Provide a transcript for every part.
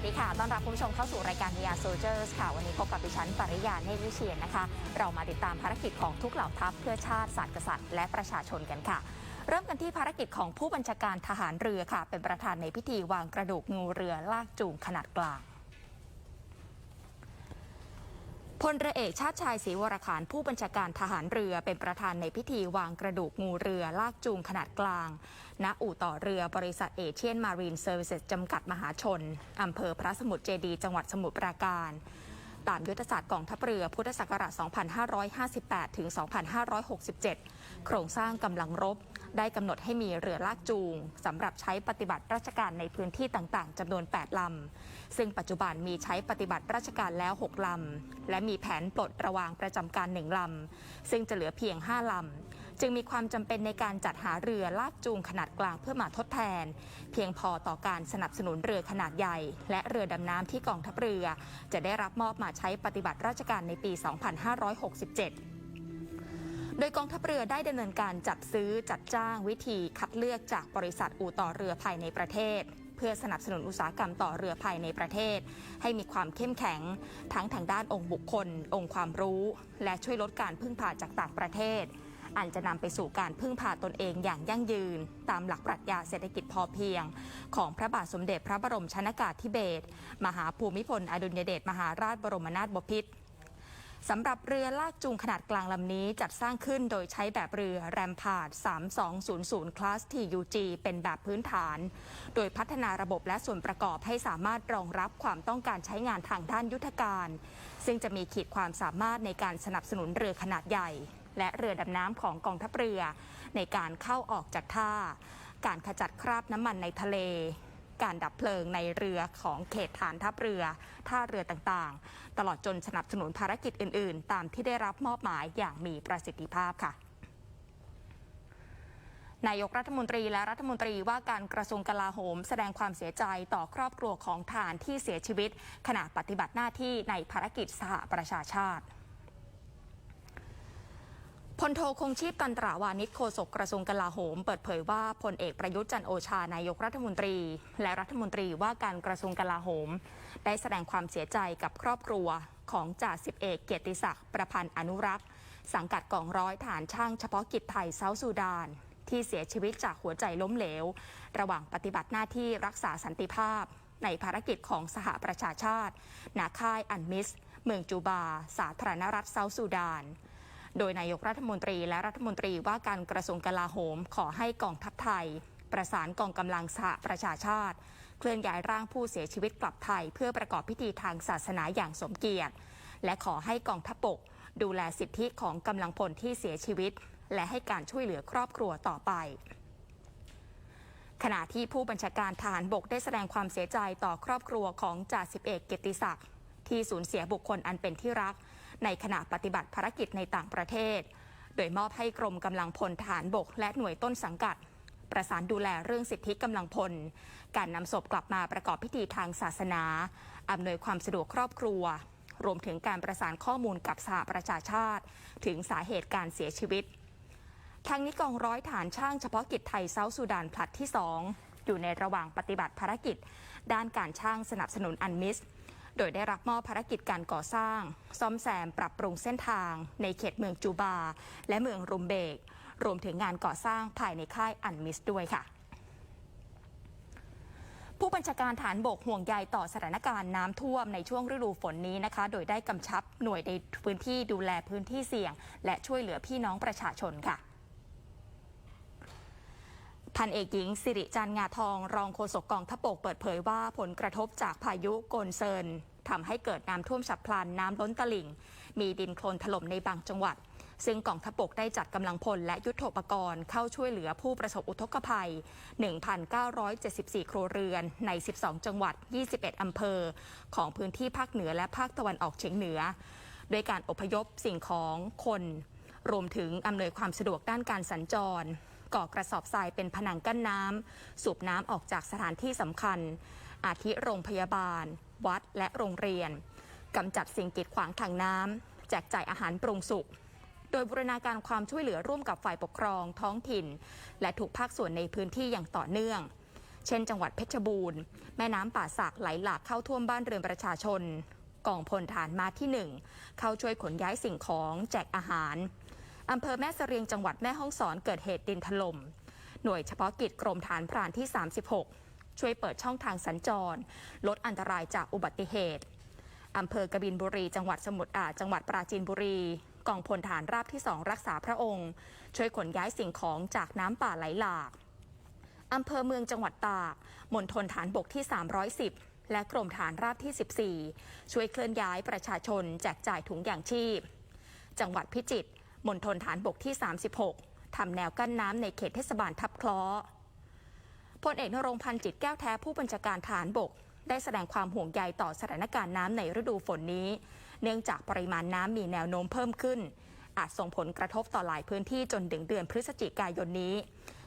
สวัสดีค่ะ ต้อนรับคุณผู้ชมเข้าสู่รายการ VR Soldiers ค่ะ วันนี้พบกับดิฉันปริยาเนตรวิเชียนนะคะ เรามาติดตามภารกิจของทุกเหล่าทัพเพื่อชาติศาสตร์กษัตริย์และประชาชนกันค่ะ เริ่มกันที่ภารกิจของผู้บัญชาการทหารเรือค่ะ เป็นประธานในพิธีวางกระดูกงูเรือลากจูงขนาดกลาง พลเรือเอกชาติชายศรีวรขานผู้บัญชาการทหารเรือเป็นประธานในพิธีวางกระดูกงูเรือลากจูงขนาดกลาง ณ อู่ต่อเรือบริษัทเอเชียนมารีนเซอร์วิสจำกัดมหาชน อำเภอพระสมุทรเจดีจังหวัดสมุทรปราการ ตามยุทธศาสตร์กองทัพเรือพุทธศักราช 2558 ถึง 2567 โครงสร้างกำลังรบ ได้กำหนดให้มีเรือลากจูงสำหรับใช้ปฏิบัติราชการในพื้นที่ต่างๆจำนวน 8 ลำ ซึ่งปัจจุบันมีใช้ปฏิบัติราชการแล้ว 6 ลำ และมีแผนปลดระวางประจำการ 1 ลำ ซึ่งจะเหลือเพียง 5 ลำจึงมีความจำเป็นในการจัดหาเรือลากจูงขนาดกลางเพื่อมาทดแทน เพียงพอต่อการสนับสนุนเรือขนาดใหญ่ และเรือดำน้ำที่กองทัพเรือ จะได้รับมอบมาใช้ปฏิบัติราชการในปี 2567 โดยกองทัพเรือได้ดำเนินการจัดซื้อจัดจ้างวิธีคัดเลือกจากบริษัทอู่ต่อเรือภายในประเทศ เพื่อสนับสนุนอุตสาหกรรมต่อเรือภายในประเทศ ให้มีความเข้มแข็ง ทั้งทางด้านองค์บุคคล องค์ความรู้ และช่วยลดการพึ่งพาจากต่างประเทศอันจะนำไปสู่การพึ่งพาตนเองอย่างยั่งยืน ตามหลักปรัชญาเศรษฐกิจพอเพียง ของพระบาทสมเด็จพระบรมชนากาธิเบศรมหาภูมิพลอดุลยเดชมหาราชบรมนาถบพิตร สำหรับเรือลากจูงขนาดกลางลำนี้จัดสร้างขึ้นโดยใช้แบบเรือแรมพาด 3200 คลาส TUG เป็นแบบพื้นฐาน โดยพัฒนาระบบและส่วนประกอบให้สามารถรองรับความต้องการใช้งานทางด้านยุทธการ ซึ่งจะมีขีดความสามารถในการสนับสนุนเรือขนาดใหญ่ และเรือดำน้ำของกองทัพเรือ ในการเข้าออกจากท่า การขจัดคราบน้ำมันในทะเลการดับเพลิงในเรือของเขตฐานทัพเรือ ท่าเรือต่างๆ ตลอดจนสนับสนุนภารกิจอื่น ๆ ตามที่ได้รับมอบหมายอย่างมีประสิทธิภาพค่ะนายกรัฐมนตรีและรัฐมนตรีว่าการกระทรวงกลาโหม แสดงความเสียใจต่อครอบครัวของทหารที่เสียชีวิต ขณะปฏิบัติหน้าที่ในภารกิจสหประชาชาติ พลโทคงชีพตันตราวานิชโฆษกกระทรวงกลาโหม เปิดเผยว่าพลเอกประยุทธ์จันโอชานายกรัฐมนตรี และรัฐมนตรีว่าการกระทรวงกลาโหม ได้แสดงความเสียใจกับครอบครัวของจ่าสิบเอกเกียรติศักดิ์ประพันธ์อนุรักษ์ สังกัดกองร้อยฐานช่างเฉพาะกิจไทยเซาท์ซูดาน ที่เสียชีวิตจากหัวใจล้มเหลว ระหว่างปฏิบัติหน้าที่รักษาสันติภาพ ในภารกิจของสหประชาชาติ นาค่ายอันมิส เมืองจูบา สาธารณรัฐเซาท์ซูดาน โดยนายกรัฐมนตรีและรัฐมนตรีว่าการกระทรวงกลาโหม ขอให้กองทัพไทย ประสานกองกำลังสหประชาชาติ เคลื่อนย้ายร่างผู้เสียชีวิตกลับไทย เพื่อประกอบพิธีทางศาสนาอย่างสมเกียรติ และขอให้กองทัพบก ดูแลสิทธิของกำลังพลที่เสียชีวิต และให้การช่วยเหลือครอบครัวต่อไปขณะที่ผู้บัญชาการทหารบกได้แสดงความเสียใจต่อครอบครัวของจ่าสิบเอกเกียรติศักดิ์ที่สูญเสียบุคคลอันเป็นที่รัก ในขณะปฏิบัติภารกิจในต่างประเทศ โดยมอบให้กรมกำลังพลทหารบก และหน่วยต้นสังกัด ประสานดูแลเรื่องสิทธิกำลังพล การนำศพกลับมาประกอบพิธีทางศาสนาอำนวยความสะดวกครอบครัว รวมถึงการประสานข้อมูลกับสหประชาชาติ ถึงสาเหตุการเสียชีวิตทางนี้กองร้อยฐานช่างเฉพาะกิจไทยเซาท์ซูดานผลัดที่ 2 อยู่ในระหว่างปฏิบัติภารกิจ ด้านการช่างสนับสนุนอันมิส โดยได้รับมอบภารกิจการก่อสร้าง ซ่อมแซมปรับปรุงเส้นทาง ในเขตเมืองจูบา และเมืองรุมเบก รวมถึงงานก่อสร้างภายในค่ายอันมิสด้วยค่ะผู้บัญชาการฐานบกห่วงใยต่อสถานการณ์น้ำท่วมในช่วงฤดูฝนนี้นะคะ โดยได้กำชับหน่วยในพื้นที่ดูแลพื้นที่เสี่ยง และช่วยเหลือพี่น้องประชาชนค่ะ พันเอกหญิงสิริจันท์งาทอง รองโฆษกกองทัพบกเปิดเผยว่าผลกระทบจากพายุโกนเซินทำให้เกิดน้ำท่วมฉับพลันน้ำล้นตลิ่ง มีดินโคลนถล่มในบางจังหวัด ซึ่งกองทัพบกได้จัดกำลังพลและยุทธปกรณ์เข้าช่วยเหลือผู้ประสบอุทกภัย 1,974 ครัวเรือนใน 12 จังหวัด 21 อำเภอ ของพื้นที่ภาคเหนือและภาคตะวันออกเฉียงเหนือ โดยการอพยพสิ่งของคน รวมถึงอำนวยความสะดวกด้านการสัญจร ก่อกระสอบทรายเป็นผนังกั้นน้ำสูบน้ำออกจากสถานที่สำคัญ อาทิโรงพยาบาล วัดและโรงเรียนกำจัดสิ่งกีดขวางทางน้ำแจกจ่ายอาหารปรุงสุกโดยบูรณาการความช่วยเหลือร่วมกับฝ่ายปกครองท้องถิ่น และทุกภาคส่วนในพื้นที่อย่างต่อเนื่องเเช่น จังหวัดเพชรบูรณ์ แม่น้ำป่าสักไหลหลากเข้าท่วมบ้านเรือนประชาชนกองพลฐานมาที่ 1 เข้าช่วยขนย้ายสิ่งของ แจกอาหาร อำเภอแม่เสรียงจังหวัดแม่ฮ่องสอนเกิดเหตุดินถล่มหน่วยเฉพาะกิจกรมฐานพรานที่ 36 ช่วยเปิดช่องทางสัญจร ลดอันตรายจากอุบัติเหตุอำเภอกบินบุรี จังหวัดสมุทรอาจังหวัดปราจีนบุรี กองพลฐานราบที่2รักษาพระองค์ ช่วยขนย้ายสิ่งของจากน้ำป่าไหลหลากอำเภอเมืองจังหวัดตากมณฑลฐานบกที่ 310 และกรมฐานราบที่ 14 ช่วยเคลื่อนย้ายประชาชนแจกจ่ายถุงยางชีพ จังหวัดพิจิตร มณฑลฐานบกที่ 36 ทำแนวกั้นน้ำในเขตเทศบาลทับคลาะห์พลเอกนรงพันธ์จิตแก้วแท้ผู้บัญชาการฐานบก ได้แสดงความห่วงใยต่อสถานการณ์น้ำในฤดูฝนนี้ เนื่องจากปริมาณน้ำมีแนวโน้มเพิ่มขึ้น อาจส่งผลกระทบต่อหลายพื้นที่จนถึงเดือนพฤศจิกายนนี้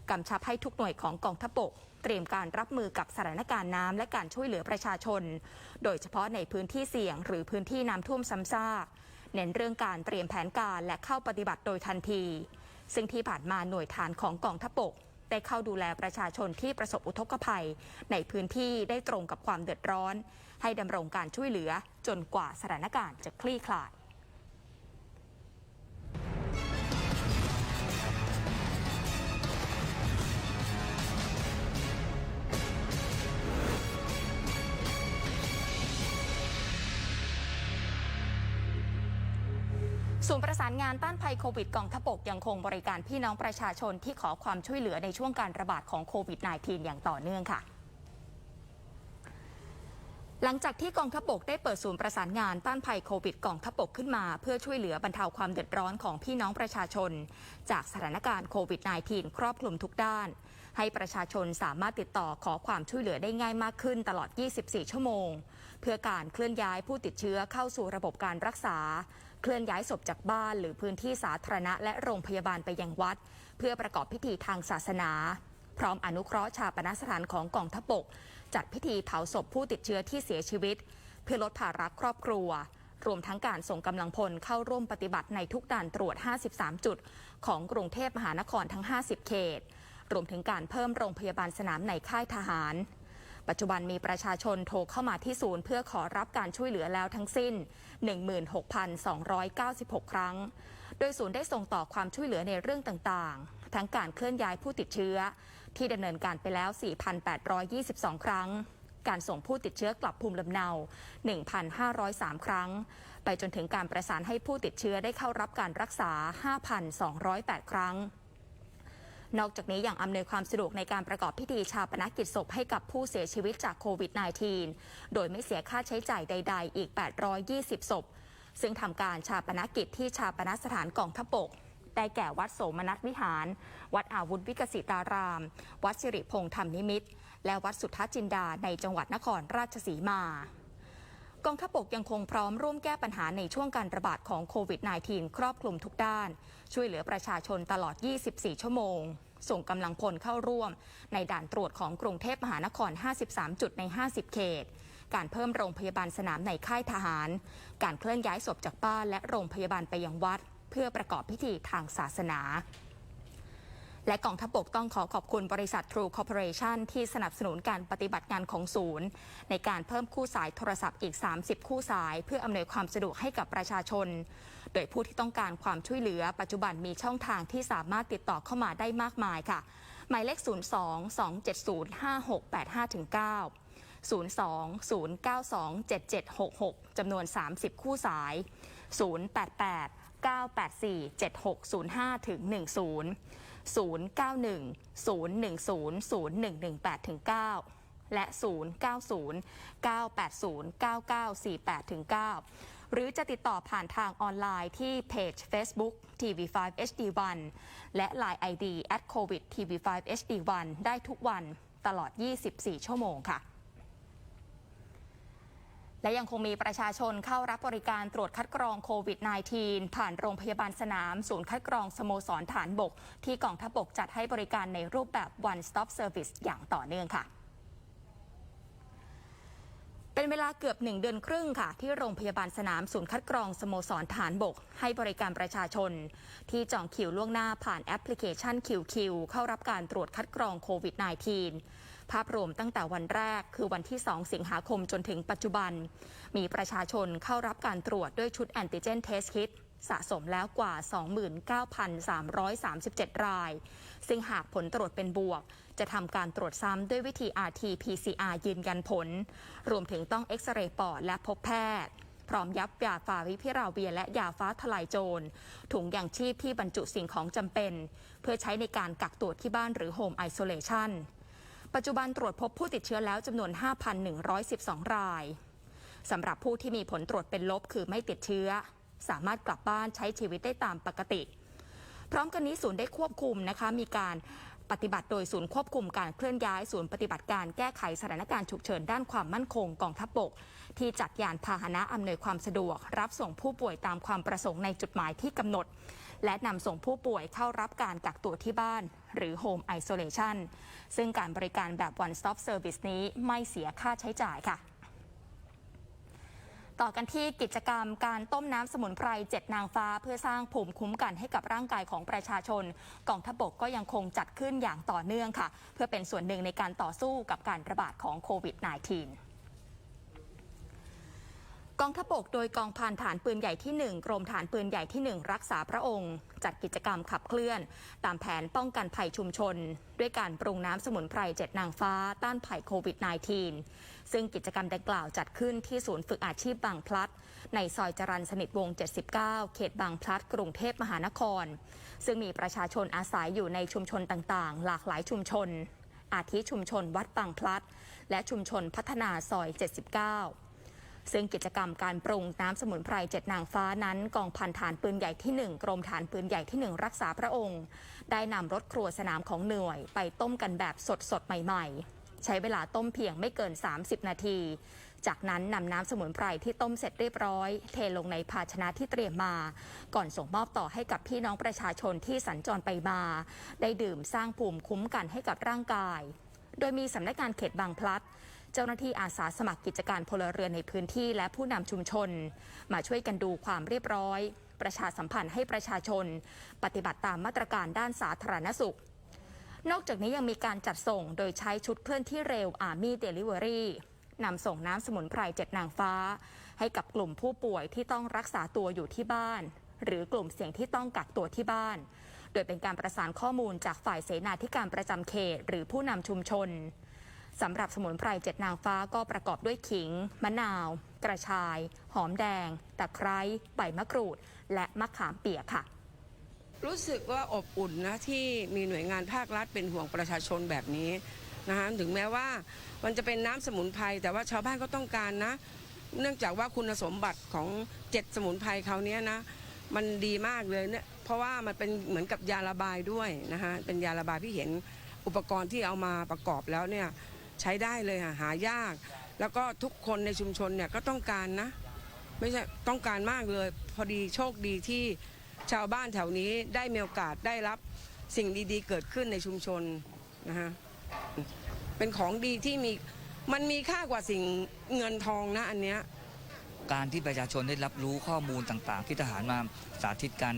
กำชับให้ทุกหน่วยของกองทัพบก เตรียมการรับมือกับสถานการณ์น้ำและการช่วยเหลือประชาชน โดยเฉพาะในพื้นที่เสี่ยงหรือพื้นที่น้ำท่วมซ้ำซาก เน้นเรื่องการเตรียมแผนการและเข้าปฏิบัติโดยทันที ซึ่งที่ผ่านมาหน่วยฐานของกองทัพบกได้เข้าดูแลประชาชนที่ประสบอุทกภัย ในพื้นที่ได้ตรงกับความเดือดร้อน ให้ดำรงการช่วยเหลือจนกว่าสถานการณ์จะคลี่คลาย ศูนย์ประสานงานต้านภัยโควิดกองทพบกยังคงบริการพี่น้องประชาชนที่ขอความช่วยเหลือในช่วงการระบาดของโควิด -19 อย่างต่อเนื่องค่ะ หลังจากที่กองทัพบกได้เปิดศูนย์ประสานงานต้านภัยโควิดกองทัพบกขึ้นมา เพื่อช่วยเหลือบรรเทาความเดือดร้อนของพี่น้องประชาชน จากสถานการณ์โควิด -19 ครอบคลุมทุกด้าน ให้ประชาชนสามารถติดต่อขอความช่วยเหลือได้ง่ายมากขึ้นตลอด 24 ชั่วโมง เพื่อการเคลื่อนย้ายผู้ติดเชื้อเข้าสู่ระบบการรักษา เคลื่อนย้ายศพจากบ้านหรือพื้นที่สาธารณะและโรงพยาบาลไปยังวัด เพื่อประกอบพิธีทางศาสนา พร้อมอนุเคราะห์ชาปนสถานของกองทัพบก จัดพิธีเผาศพผู้ติดเชื้อที่เสียชีวิต เพื่อลดภาระครอบครัว รวมทั้งการส่งกำลังพลเข้าร่วมปฏิบัติในทุกด่านตรวจ 53 จุด ของกรุงเทพมหานครทั้ง 50 เขต รวมถึงการเพิ่มโรงพยาบาลสนามในค่ายทหาร ปัจจุบันมีประชาชนโทรเข้ามาที่ศูนย์เพื่อขอรับการช่วยเหลือแล้วทั้งสิ้น 16,296 ครั้ง โดยศูนย์ได้ส่งต่อความช่วยเหลือในเรื่องต่างๆ ทั้งการเคลื่อนย้ายผู้ติดเชื้อ ที่ดำเนินการไปแล้ว 4,822 ครั้ง การส่งผู้ติดเชื้อกลับภูมิลำเนา 1,503 ครั้ง ไปจนถึงการประสานให้ผู้ติดเชื้อได้เข้ารับการรักษา 5,208 ครั้ง นอกจากนี้ยังอำนวยความสะดวกในการประกอบพิธีชาปนกิจศพให้กับผู้เสียชีวิตจากโควิด -19 โดยไม่เสียค่าใช้จ่ายใด ๆ อีก 820 ศพ ซึ่งทำการชาปนกิจที่ชาปนสถานกองทัพบกได้แก่วัดโสมนัสวิหาร วัดอาวุธวิกสิตาราม วัดสิริพงษ์ธรรมนิมิตร และวัดสุทธจินดาในจังหวัดนครราชสีมา กองทัพบกยังคงพร้อมร่วมแก้ปัญหาในช่วงการระบาดของโควิด -19 ครอบคลุมทุกด้าน ช่วยเหลือประชาชนตลอด 24 ชั่วโมง ส่งกำลังพลเข้าร่วม ในด่านตรวจของกรุงเทพมหานคร 53 จุดใน 50 เขต การเพิ่มโรงพยาบาลสนามในค่ายทหาร การเคลื่อนย้ายศพจากบ้านและโรงพยาบาลไปยังวัด เพื่อประกอบพิธีทางศาสนา และกองทัพบกต้องขอขอบคุณบริษัท True Corporation ที่สนับสนุนการปฏิบัติงานของศูนย์ ในการเพิ่มคู่สายโทรศัพท์อีก 30 คู่สาย เพื่ออำนวยความสะดวกให้กับประชาชน โดยผู้ที่ต้องการความช่วยเหลือปัจจุบันมีช่องทางที่สามารถติดต่อเข้ามาได้มากมายค่ะ หมายเลข 02 270 5685 9 02 092 7766 จำนวน 30 คู่สาย 088 984 7605ถึง10 091 010 0118ถึง9และ 090 980 9948ถึง9หรือจะติดต่อผ่านทางออนไลน์ที่เพจ Facebook TV5 HD1 และ Line ID at covid TV5 HD1 ได้ทุกวันตลอด 24 ชั่วโมงค่ะ และยังคงมีประชาชนเข้ารับบริการตรวจคัดกรองโควิด -19 ผ่านโรงพยาบาลสนาม ศูนย์คัดกรองสโมสรฐานบก ที่กองทัพบกจัดให้บริการในรูปแบบ one stop service อย่างต่อเนื่องค่ะเป็นเวลาเกือบหนึ่งเดือนครึ่งค่ะ ที่โรงพยาบาลสนามศูนย์คัดกรองสโมสรฐานบก ให้บริการประชาชน ที่จองคิวล่วงหน้าผ่านแอปพลิเคชัน QQ เข้ารับการตรวจคัดกรองโควิด -19 ภาพรวมตั้งแต่วันแรกคือวันที่ 2 สิงหาคมจนถึงปัจจุบัน มีประชาชนเข้ารับการตรวจด้วยชุดแอนติเจนเทสคิดสะสมแล้วกว่า 29,337 ราย ซึ่งหากผลตรวจเป็นบวก จะทำการตรวจซ้ำด้วยวิธี RT-PCR ยืนยันผล รวมถึงต้องเอ็กซเรย์ปอดและพบแพทย์พร้อมยับยาฟาวิพิราเวียและยาฟ้าทลายโจร ถุงยางชีพที่บรรจุสิ่งของจำเป็น เพื่อใช้ในการกักตัวที่บ้านหรือโฮมไอโซเลชัน ปัจจุบันตรวจพบผู้ติดเชื้อแล้วจำนวน 5,112 รายสำหรับผู้ที่มีผลตรวจเป็นลบคือไม่ติดเชื้อ สามารถกลับบ้านใช้ชีวิตได้ตามปกติ พร้อมกันนี้ศูนย์ได้ควบคุมนะคะมีการปฏิบัติโดยศูนย์ควบคุมการเคลื่อนย้ายศูนย์ปฏิบัติการแก้ไขสถานการณ์ฉุกเฉินด้านความมั่นคงกองทัพบกที่จัดยานพาหนะอำนวยความสะดวก รับส่งผู้ป่วยตามความประสงค์ในจุดหมายที่กำหนด และนำส่งผู้ป่วยเข้ารับการกักตัวที่บ้าน หรือ Home Isolation ซึ่งการบริการแบบ One Stop Service นี้ไม่เสียค่าใช้จ่ายค่ะต่อกันที่กิจกรรมการต้มน้ำสมุนไพรเจ็ดนางฟ้า เพื่อสร้างภูมิคุ้มกันให้กับร่างกายของประชาชนกองทัพบกก็ยังคงจัดขึ้นอย่างต่อเนื่องค่ะ เพื่อเป็นส่วนหนึ่งในการต่อสู้กับการระบาดของโควิด -19 องทัพบกโดยกองพันฐานปืนใหญ่ที่ 1 กรมฐานปืนใหญ่ที่ 1 รักษาพระองค์ จัดกิจกรรมขับเคลื่อน ตามแผนป้องกันภัยชุมชน ด้วยการปรุงน้ำสมุนไพรเจ็ดนางฟ้าต้านภัยโควิด -19 ซึ่งกิจกรรมดังกล่าวจัดขึ้นที่ศูนย์ฝึกอาชีพบางพลัด ในซอยจรัญสนิทวง 79 เขตบางพลัด กรุงเทพมหานคร ซึ่งมีประชาชนอาศัยอยู่ในชุมชนต่างๆ หลากหลายชุมชน อาทิชุมชนวัดบางพลัด และชุมชนพัฒนาซอย 79 ซึ่งกิจกรรมการปรุงน้ำสมุนไพรเจ็ดนางฟ้านั้น กองพันฐานปืนใหญ่ที่ 1 กรมฐานปืนใหญ่ที่ 1 รักษาพระองค์ ได้นำรถครัวสนามของหน่วย ไปต้มกันแบบสดสดๆใหม่ ๆ ใช้เวลาต้มเพียงไม่เกิน 30 นาที จากนั้นนำน้ำสมุนไพรที่ต้มเสร็จเรียบร้อย เทลงในภาชนะที่เตรียมมา ก่อนส่งมอบต่อให้กับพี่น้องประชาชนที่สัญจรไปมา ได้ดื่มสร้างภูมิคุ้มกันให้กับร่างกาย โดยมีสำนักงานเขตบางพลัด เจ้าหน้าที่อาสาสมัครกิจการพลเรือนในพื้นที่และผู้นำชุมชน มาช่วยกันดูความเรียบร้อย ประชาสัมพันธ์ให้ประชาชน ปฏิบัติตามมาตรการด้านสาธารณสุข นอกจากนี้ยังมีการจัดส่งโดยใช้ชุดเคลื่อนที่เร็ว Army Delivery นำส่งน้ำสมุนไพรเจ็ดนางฟ้า ให้กับกลุ่มผู้ป่วยที่ต้องรักษาตัวอยู่ที่บ้าน หรือกลุ่มเสี่ยงที่ต้องกักตัวที่บ้าน โดยเป็นการประสานข้อมูลจากฝ่ายเสนาธิการประจำเขต หรือผู้นำชุมชน สำหรับสมุนไพรเจ็ดนางฟ้าก็ประกอบด้วยขิง มะนาว กระชาย หอมแดง ตะไคร้ ใบมะกรูด และมะขามเปียกค่ะ รู้สึกว่าอบอุ่นนะที่มีหน่วยงานภาครัฐเป็นห่วงประชาชนแบบนี้นะคะถึงแม้ว่ามันจะเป็นน้ำสมุนไพรแต่ว่าชาวบ้านก็ต้องการนะ เนื่องจากว่าคุณสมบัติของเจ็ดสมุนไพรเขาเนี้ยนะมันดีมากเลยเนี่ยเพราะว่ามันเป็นเหมือนกับยาระบายด้วยนะคะเป็นยาระบายที่เห็นอุปกรณ์ที่เอามาประกอบแล้วเนี่ย ใช้ได้เลยค่ะหายาก แล้วก็ทุกคนในชุมชนเนี่ยก็ต้องการนะ ไม่ใช่ต้องการมากเลย พอดีโชคดีที่ชาวบ้านแถวนี้ได้มีโอกาสได้รับสิ่งดีๆ เกิดขึ้นในชุมชนนะฮะเป็นของดีที่มีมันมีค่ากว่าสิ่งเงินทองนะอันเนี้ยการที่ประชาชนได้รับรู้ข้อมูลต่างๆ ที่ทหารมาสาธิตการ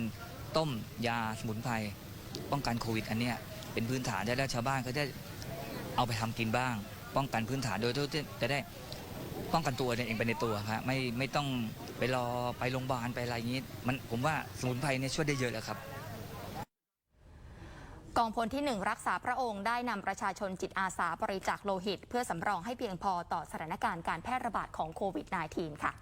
ต้มยาสมุนไพรป้องกันโควิด อันเนี้ยเป็นพื้นฐานได้แล้วชาวบ้านก็ได้ เอาไปทำกินบ้าง ป้องกันพื้นฐานโดยที่จะได้ป้องกันตัวเองไปในตัวครับไม่ไม่ต้องไปรอไปโรงพยาบาลไปอะไรอย่างนี้ มันผมว่าสมุนไพรเนี่ยช่วยได้เยอะแล้วครับกองพลที่หนึ่งรักษาพระองค์ได้นำประชาชนจิตอาสาบริจาคโลหิต เพื่อสำรองให้เพียงพอต่อสถานการณ์การแพร่ระบาดของโควิด -19 ค่ะ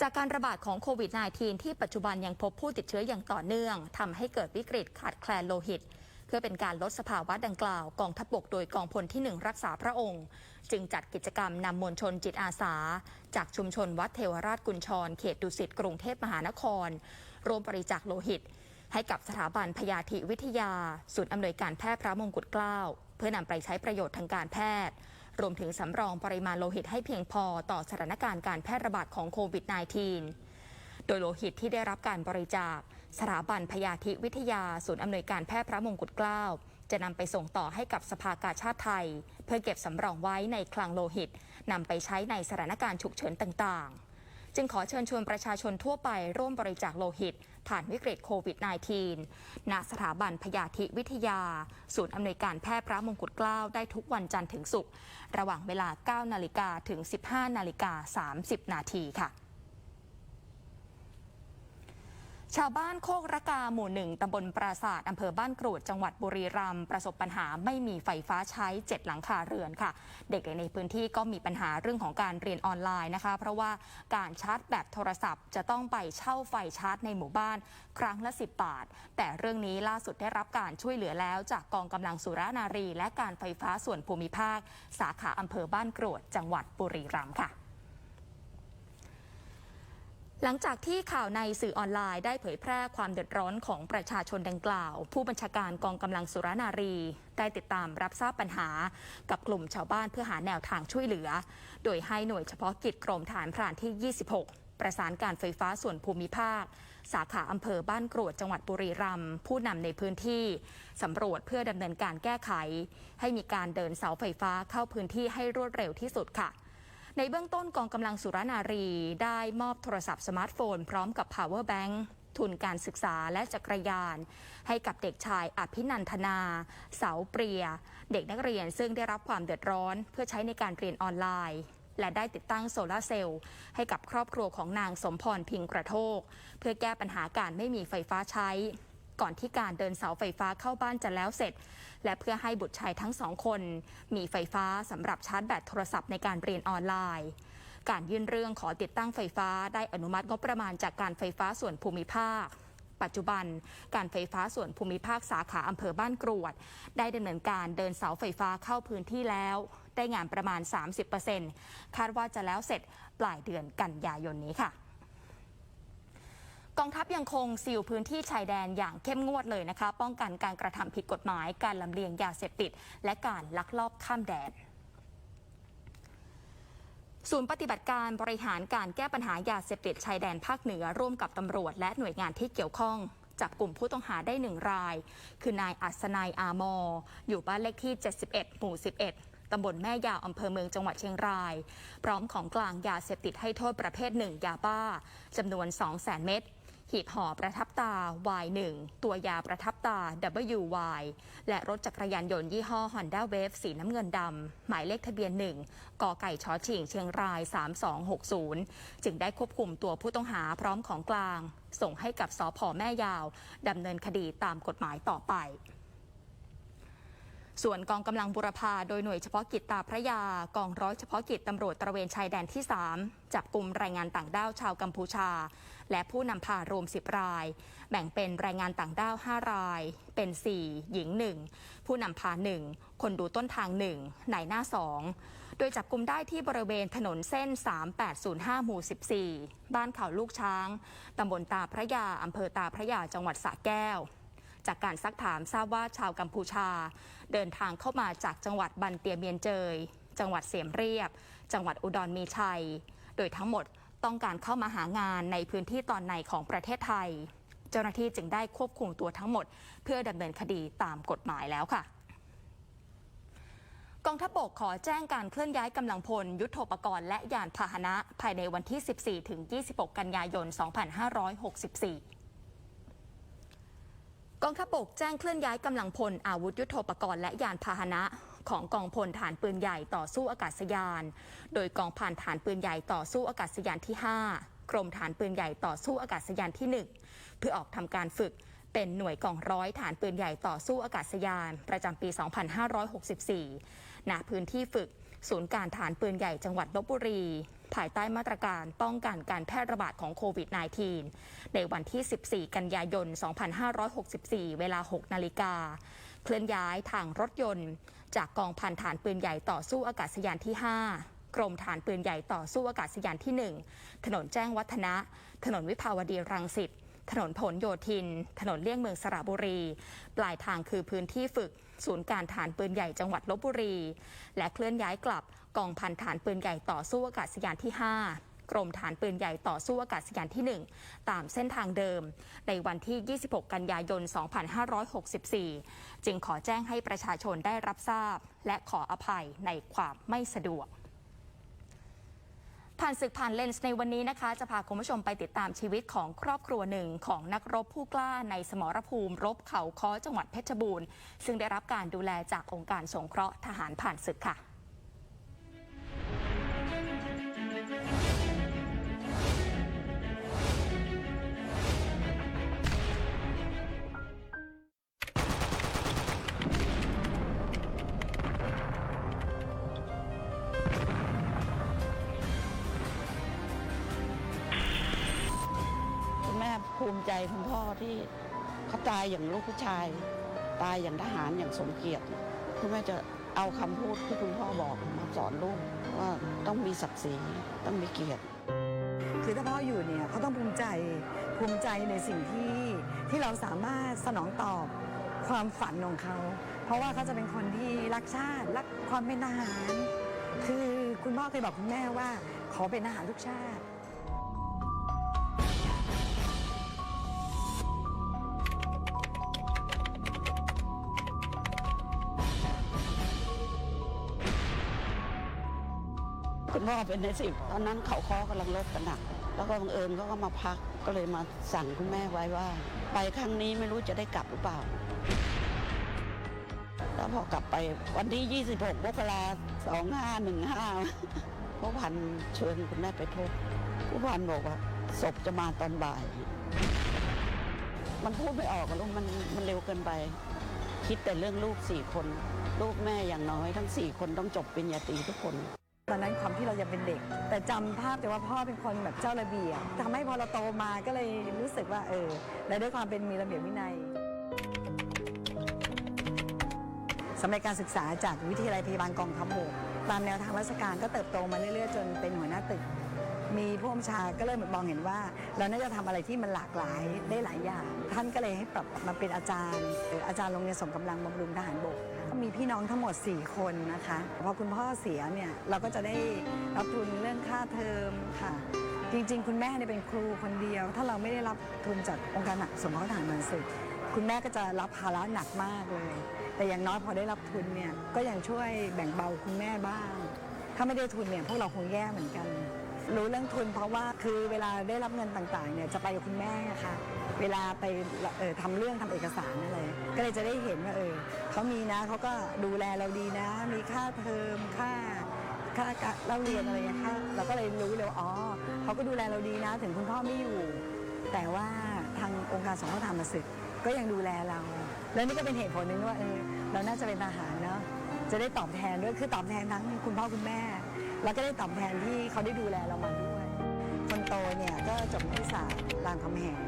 จากการระบาดของโควิด -19 ที่ปัจจุบันยังพบผู้ติดเชื้ออย่างต่อเนื่องทำให้เกิดวิกฤตขาดแคลนโลหิต เพื่อเป็นการลดสภาวะดังกล่าวกองทัพบกโดยกองพลที่หนึ่งรักษาพระองค์ จึงจัดกิจกรรมนำมวลชนจิตอาสา จากชุมชนวัดเทวราชกุญชร เขตดุสิตกรุงเทพมหานครร่วมบริจาคโลหิต ให้กับสถาบันพยาธิวิทยา ศูนย์อำนวยการแพทย์พระมงกุฎเกล้าเพื่อนำไปใช้ประโยชน์ทางการแพทย์ รวมถึงสำรองปริมาณโลหิตให้เพียงพอต่อสถานการณ์การแพร่ระบาดของโควิด -19 โดยโลหิตที่ได้รับการบริจาค สถาบันพยาธิวิทยาศูนย์อำนวยการแพทย์พระมงกุฎเกล้าจะนำไปส่งต่อให้กับสภากาชาติไทย เพื่อเก็บสำรองไว้ในคลังโลหิตนำไปใช้ในสถานการณ์ฉุกเฉินต่างๆ จึงขอเชิญชวนประชาชนทั่วไปร่วมบริจาคโลหิต ผ่านวิกฤตโควิด -19 ณสถาบันพยาธิวิทยา ศูนย์อำนวยการแพทย์พระมงกุฎเกล้าได้ทุกวันจันทร์ถึงศุกร์ระหว่างเวลา 9 นาฬิกาถึง 15 นาฬิกา 30 นาทีค่ะ ชาวบ้านโคกระกาหมู่หนึ่งตำบลปราศาสตร์อำเภอบ้านกรวดจังหวัดบุรีรัมย์ประสบปัญหาไม่มีไฟฟ้าใช้7หลังคาเรือนค่ะ เด็กในพื้นที่ก็มีปัญหาเรื่องของการเรียนออนไลน์นะคะ เพราะว่าการชาร์จแบตโทรศัพท์ จะต้องไปเช่าไฟชาร์จในหมู่บ้าน ครั้งละ 10 บาท แต่เรื่องนี้ล่าสุดได้รับการช่วยเหลือแล้วจากกองกำลังสุรานารี และการไฟฟ้าส่วนภูมิภาค สาขาอำเภอบ้านกรวดจังหวัดบุรีรัมย์ค่ะ หลังจากที่ข่าวในสื่อออนไลน์ได้เผยแพร่ความเดือดร้อนของประชาชนดังกล่าว ผู้บัญชาการกองกำลังสุรนารี ได้ติดตามรับทราบปัญหา กับกลุ่มชาวบ้านเพื่อหาแนวทางช่วยเหลือ โดยให้หน่วยเฉพาะกิจกรมฐานพรานที่ 26ประสานการไฟฟ้าส่วนภูมิภาค สาขาอำเภอบ้านกรวดจังหวัดบุรีรัมย์ผู้นำในพื้นที่สำรวจเพื่อดำเนินการแก้ไข ให้มีการเดินเสาไฟฟ้าเข้าพื้นที่ให้รวดเร็วที่สุดค่ะ ในเบื้องต้นกองกำลังสุรนารีได้มอบโทรศัพท์สมาร์ทโฟน พร้อมกับ power bank ทุนการศึกษาและจักรยาน ให้กับเด็กชายอภินันทนา เสาเปรีย เด็กนักเรียนซึ่งได้รับความเดือดร้อน เพื่อใช้ในการเรียนออนไลน์ และได้ติดตั้งโซลาเซลล์ให้กับครอบครัวของนางสมพรพิงกระโทก เพื่อแก้ปัญหาการไม่มีไฟฟ้าใช้ ก่อนที่การเดินเสาไฟฟ้าเข้าบ้านจะแล้วเสร็จ และเพื่อให้บุตรชายทั้งสองคน มีไฟฟ้าสำหรับชาร์จแบตโทรศัพท์ในการเรียนออนไลน์ การยื่นเรื่องขอติดตั้งไฟฟ้าได้อนุมัติงบประมาณจากการไฟฟ้าส่วนภูมิภาคปัจจุบันการไฟฟ้าส่วนภูมิภาคสาขาอำเภอบ้านกรวด ได้ดำเนินการเดินเสาไฟฟ้าเข้าพื้นที่แล้ว ได้งานประมาณ 30%คาดว่าจะแล้วเสร็จปลายเดือนกันยายนนี้ค่ะ กองทัพยังคงซีลพื้นที่ชายแดนอย่างเข้มงวดเลยนะคะ ป้องกันการกระทำผิดกฎหมาย การลำเลียงยาเสพติด และการลักลอบข้ามแดนศูนย์ปฏิบัติการบริหารการแก้ปัญหายาเสพติดชายแดนภาคเหนือ ร่วมกับตำรวจและหน่วยงานที่เกี่ยวข้อง จับกลุ่มผู้ต้องหาได้หนึ่งราย คือนายอัศนัยอามอ อยู่บ้านเลขที่ 71 หมู่ 11 ตำบลแม่ยาวอำเภอเมืองจังหวัดเชียงราย พร้อมของกลางยาเสพติดให้โทษประเภทหนึ่งยาบ้าจำนวน 200,000 เม็ด หีบห่อประทับตา Y1 ตัวยาประทับตา WY และรถจักรยานยนต์ยี่ห้อ Honda Wave สีน้ำเงินดำ หมายเลขทะเบียน 1กอไก่ชอชิงเชียงราย 3260 จึงได้ควบคุมตัวผู้ต้องหาพร้อมของกลาง ส่งให้กับสพแม่ยาวดำเนินคดีตามกฎหมายต่อไป ส่วนกองกำลังบุรพาโดยหน่วยเฉพาะกิจตาพระยากองร้อยเฉพาะกิจตำรวจตระเวนชายแดนที่ 3 จับกลุ่มแรงงานต่างด้าวชาวกัมพูชา และผู้นำพารวม 10 ราย แบ่งเป็นแรงงานต่างด้าว 5 ราย เป็น 4 หญิง 1 ผู้นำพา 1 คนดูต้นทาง 1 นายหน้า 2 โดยจับกลุ่มได้ที่บริเวณถนนเส้น 3805 หมู่ 14 บ้านเขาลูกช้างตำบลตาพระยาอำเภอตาพระยาจังหวัดสระแก้ว จากการซักถามทราบว่าชาวกัมพูชา เดินทางเข้ามาจากจังหวัดบันเตียเมียนเจย จังหวัดเสียมเรียบ จังหวัดอุดรมีชัย โดยทั้งหมดต้องการเข้ามาหางานในพื้นที่ตอนในของประเทศไทย เจ้าหน้าที่จึงได้ควบคุมตัวทั้งหมด เพื่อดำเนินคดีตามกฎหมายแล้วค่ะกองทัพบกขอแจ้งการเคลื่อนย้ายกำลังพล ยุทโธปกรณ์และยานพาหนะ ภายในวันที่ 14 ถึง 26 กันยายน 2564 กองทัพบกแจ้งเคลื่อนย้ายกำลังพลอาวุธยุโทโธปกรณ์และยานพาหนะ ของกองพลฐานปืนใหญ่ต่อสู้อากาศยาน โดยกองพันฐานปืนใหญ่ต่อสู้อากาศยานที่ 5 กรมฐานปืนใหญ่ต่อสู้อากาศยานที่ 1 เพื่อออกทำการฝึกเป็นหน่วยกองร้อยฐานปืนใหญ่ต่อสู้อากาศยาน ประจำปี 2564 ณ พื้นที่ฝึก ศูนย์การฐานปืนใหญ่จังหวัดลบบุรี ภายใต้มาตรการป้องกันการแพร่ระบาดของโควิด -19 ในวันที่ 14 กันยายน 2564 เวลา 6 นาฬิกา เคลื่อนย้ายทางรถยนต์ จากกองพันฐานปืนใหญ่ต่อสู้อากาศยานที่ 5กรมฐานปืนใหญ่ต่อสู้อากาศยานที่ 1 ถนนแจ้งวัฒนะ ถนนวิภาวดีรังสิต ถนนผลโยธิน ถนนเลี่ยงเมืองสระบุรี ปลายทางคือพื้นที่ฝึก ศูนย์การฐานปืนใหญ่จังหวัดลบบุรี และเคลื่อนย้ายกลับ กองพันฐานปืนใหญ่ต่อสู้อากาศยานที่ 5กรมฐานปืนใหญ่ต่อสู้อากาศยานที่ 1 ตามเส้นทางเดิม ในวันที่ 26 กันยายน 2564 จึงขอแจ้งให้ประชาชนได้รับทราบ และขออภัยในความไม่สะดวก ผ่านศึกผ่านเลนส์ในวันนี้นะคะ จะพาคุณผู้ชมไปติดตามชีวิตของครอบครัวหนึ่งของนักรบผู้กล้าในสมรภูมิ รบเขาค้อจังหวัดเพชรบูรณ์ ซึ่งได้รับการดูแลจากองค์การสงเคราะห์ทหารผ่านศึกค่ะ ใจคุณพ่อที่เขาตายอย่างลูกผู้ชาย ตายอย่างทหารอย่างสมเกียรติคุณแม่จะเอาคำพูดที่คุณพ่อบอกมาสอนลูกว่าต้องมีศักดิ์ศรีต้องมีเกียรติคือถ้าพ่ออยู่เนี่ยเขาต้องภูมิใจภูมิใจในสิ่งที่ที่เราสามารถสนองตอบความฝันของเขา เพราะว่าเขาจะเป็นคนที่รักชาติรักความเป็นทหาร คือคุณพ่อเคยบอกคุณแม่ว่า ขอเป็นทหารทุกชาติ พ่อเป็นในสิบตอนนั้นเขาคอกำลังลบกันหนัก แล้วก็บังเอิญเขาก็มาพักก็เลยมาสั่งคุณแม่ไว้ว่า ไปครั้งนี้ไม่รู้จะได้กลับหรือเปล่า แล้วพอกลับไปวันที่ 26มกราสองห้าหนึ่งห้าผู้พันเชิญคุณแม่ไปพบผู้พันบอกว่าศพจะมาตอนบ่าย มันพูดไม่ออกลูกมันมันเร็วเกินไป คิดแต่เรื่องลูกสี่คน ลูกแม่อย่างน้อยทั้งสี่คนต้องจบปริญญาตรีทุกคน ตอนนั้นความที่เรายังเป็นเด็ก แต่จำภาพแต่ว่าพ่อเป็นคนแบบเจ้าระเบียบทำให้พอเราโตมาก็เลยรู้สึกว่าเออและด้วยความเป็นมีระเบียบวินัยสำเร็จการศึกษาจากวิทยาลัยพยาบาลกองทัพบกตามแนวทางราชการก็เติบโตมาเรื่อยๆ จนเป็นหัวหน้าตึก มีผู้บัญชาก็เริ่มมองเห็นว่า เราน่าจะทำอะไรที่มันหลากหลายได้หลายอย่าง ท่านก็เลยให้ปรับมาเป็นอาจารย์อาจารย์โรงเรียนส่งกำลังบำรุงทหารบก มีพี่น้องทั้งหมด 4 คนนะคะพอคุณพ่อเสียเนี่ยเราก็จะได้รับทุนเรื่องค่าเทอมค่ะ จริง ๆ คุณแม่เนี่ยเป็นครูคนเดียว ถ้าเราไม่ได้รับทุนจากองค์การสมรทหารมันศึกคุณแม่ก็จะรับภาระหนักมากเลย แต่อย่างน้อยพอได้รับทุนเนี่ยก็ยังช่วยแบ่งเบาคุณแม่บ้าง ถ้าไม่ได้ทุนเนี่ยพวกเราคงแย่เหมือนกันรู้เรื่องทุนเพราะว่าคือเวลาได้รับเงินต่างๆเนี่ยจะไปกับคุณแม่ค่ะ เวลาไปออทำเรื่องทำเอกสารอะไร ก็เลยจะได้เห็นว่าเออเขามีนะเขาก็ดูแลเราดีนะ มีค่าเทอมค่าค่าการเราเรียนอะไรค่าเงี้ยค่ะเราก็เลยรู้เลยว่าอ๋อเขาก็ดูแลเราดีนะ ถึงคุณพ่อไม่อยู่ แต่ว่าทางองค์การสงเคราะห์ธรรมศึกก็ยังดูแลเรา แล้วนี่ก็เป็นเหตุผลหนึ่งว่าเออเราน่าจะเป็นทหารเนาะจะได้ตอบแทนด้วยคือตอบแทนทั้งคุณพ่อคุณแม่ แล้วก็ได้ตอบแทนที่เขาได้ดูแลเรามาด้วย คนโตเนี่ยก็จบนิติศารรามคำแหง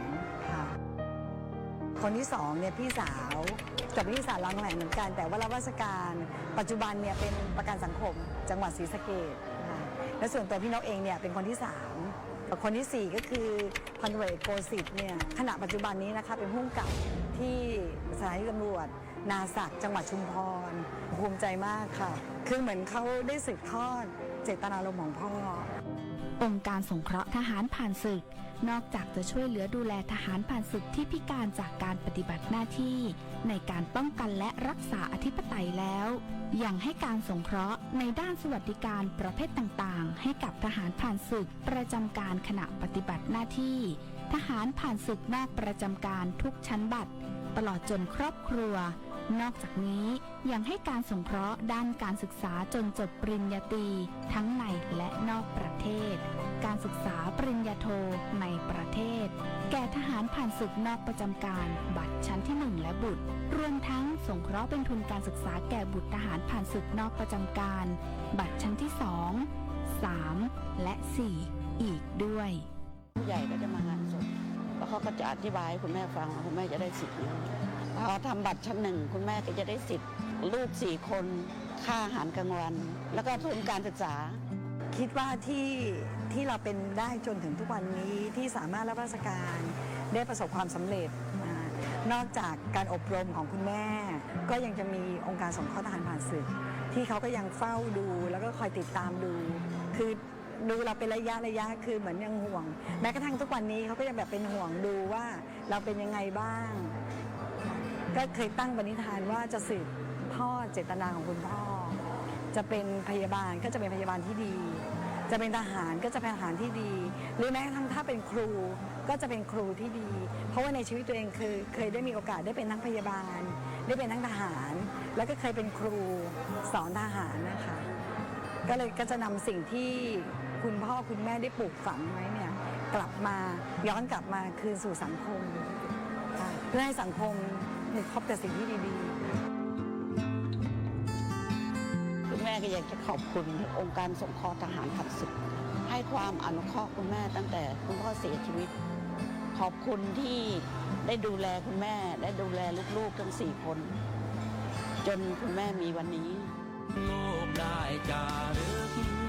คนที่สองเนี่ยพี่สาวจบนิติศาสตร์รามคำแหงเหมือนกัน แต่ว่ารับราชการปัจจุบันเนี่ยเป็นประกันสังคม จังหวัดศรีสะเกษค่ะและส่วนตัวพี่นกเองเนี่ยเป็นคนที่สามคนที่สี่ก็คือพันตำรวจเอกโกสิทธิ์เนี่ยขณะปัจจุบันนี้นะคะเป็นผู้กำกับที่สถานีตำรวจ นาศักจังหวัดชุมพรภูมิใจมากค่ะ คือเหมือนเขาได้สืบทอดเจตนารมณ์ของพ่อ องค์การสงเคราะห์ทหารผ่านศึก นอกจากจะช่วยเหลือดูแลทหารผ่านศึกที่พิการจากการปฏิบัติหน้าที่ ในการป้องกันและรักษาอธิปไตยแล้ว ยังให้การสงเคราะห์ในด้านสวัสดิการประเภทต่างๆ ให้กับทหารผ่านศึกประจำการขณะปฏิบัติหน้าที่ ทหารผ่านศึกนอกประจำการทุกชั้นบัตร ตลอดจนครอบครัว นอกจากนี้ยังให้การสงเคราะห์ด้านการศึกษาจนจบปริญญาตรีทั้งในและนอกประเทศ การศึกษาปริญญาโทในประเทศ แก่ทหารผ่านศึกนอกประจำการ บัตรชั้นที่ 1 และบุตร รวมทั้งสงเคราะห์เป็นทุนการศึกษาแก่บุตรทหารผ่านศึกนอกประจำการ บัตรชั้นที่ 2 3 และ 4 อีกด้วย ผู้ใหญ่ก็จะมางานศพแล้วเขาก็จะอธิบายให้คุณแม่ฟังว่าคุณแม่จะได้สิทธิ์นี้ พอทำบัตรชั้นหนึ่งคุณแม่ก็จะได้สิทธิ์ลูกสี่คนค่าอาหารกลางวัน แล้วก็ทุนการศึกษา คิดว่าที่ที่เราเป็นได้จนถึงทุกวันนี้ที่สามารถรับราชการได้ประสบความสำเร็จอ่านอกจากการอบรมของคุณแม่ ก็ยังจะมีองค์การสงเคราะห์ทหารผ่านศึก ที่เขาก็ยังเฝ้าดูแล้วก็คอยติดตามดู คือดูเราเป็นระยะระยะคือเหมือนยังห่วง แม้กระทั่งทุกวันนี้เขาก็ยังแบบเป็นห่วงดูว่าเราเป็นยังไงบ้าง ก็เคยตั้งปณิธานว่าจะสืบทอดเจตนาของคุณพ่อ จะเป็นพยาบาลก็จะเป็นพยาบาลที่ดี จะเป็นทหารก็จะเป็นทหารที่ดี หรือแม้กระทั่งถ้าเป็นครูก็จะเป็นครูที่ดี เพราะว่าในชีวิตตัวเองคือเคยได้มีโอกาสได้เป็นทั้งพยาบาล ได้เป็นทั้งทหาร แล้วก็เคยเป็นครูสอนทหารนะคะ ก็เลยก็จะนำสิ่งที่คุณพ่อคุณแม่ได้ปลูกฝังไว้เนี่ยกลับมาย้อนกลับมาคืนสู่สังคมเพื่อให้สังคม มีพบแต่สิ่งที่ดีๆ คุณแม่ก็อยากจะขอบคุณองค์การสงเคราะห์ทหารผ่านศึก ให้ความอนุเคราะห์คุณแม่ตั้งแต่คุณพ่อเสียชีวิต ขอบคุณที่ได้ดูแลคุณแม่ได้ดูแลลูกๆทั้งสี่คน จนคุณแม่มีวันนี้ โลกได้จารึก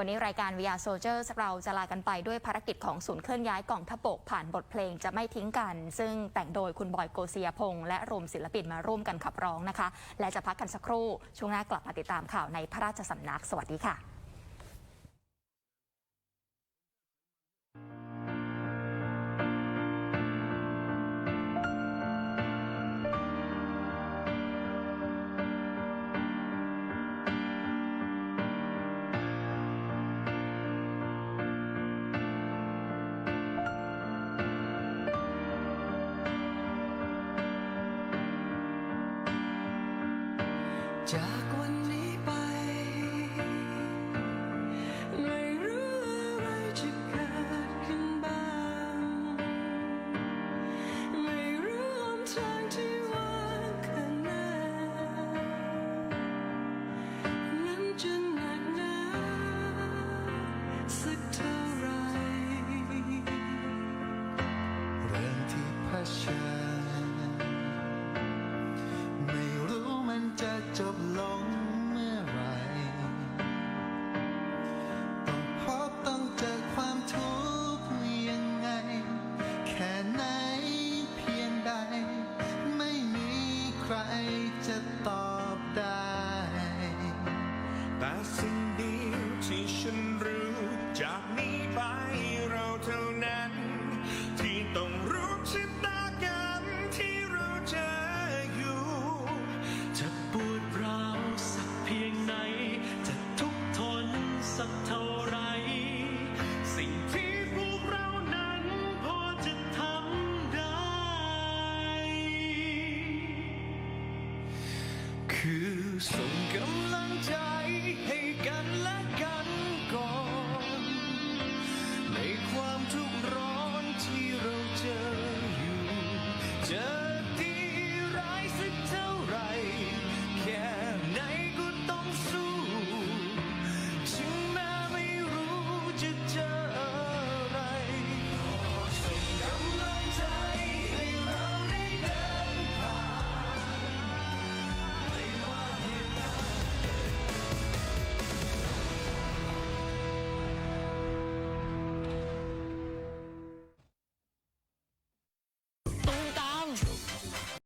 วันนี้รายการ VR Soldiers เราจะลากันไปด้วยภารกิจของศูนย์เคลื่อนย้ายกล่องทพบกผ่านบทเพลงจะไม่ทิ้งกัน ซึ่งแต่งโดยคุณบอยโกเซียพงษ์และรวมศิลปินมาร่วมกันขับร้องนะคะ และจะพักกันสักครู่ช่วงหน้ากลับมาติดตามข่าวในพระราชสำนักสวัสดีค่ะ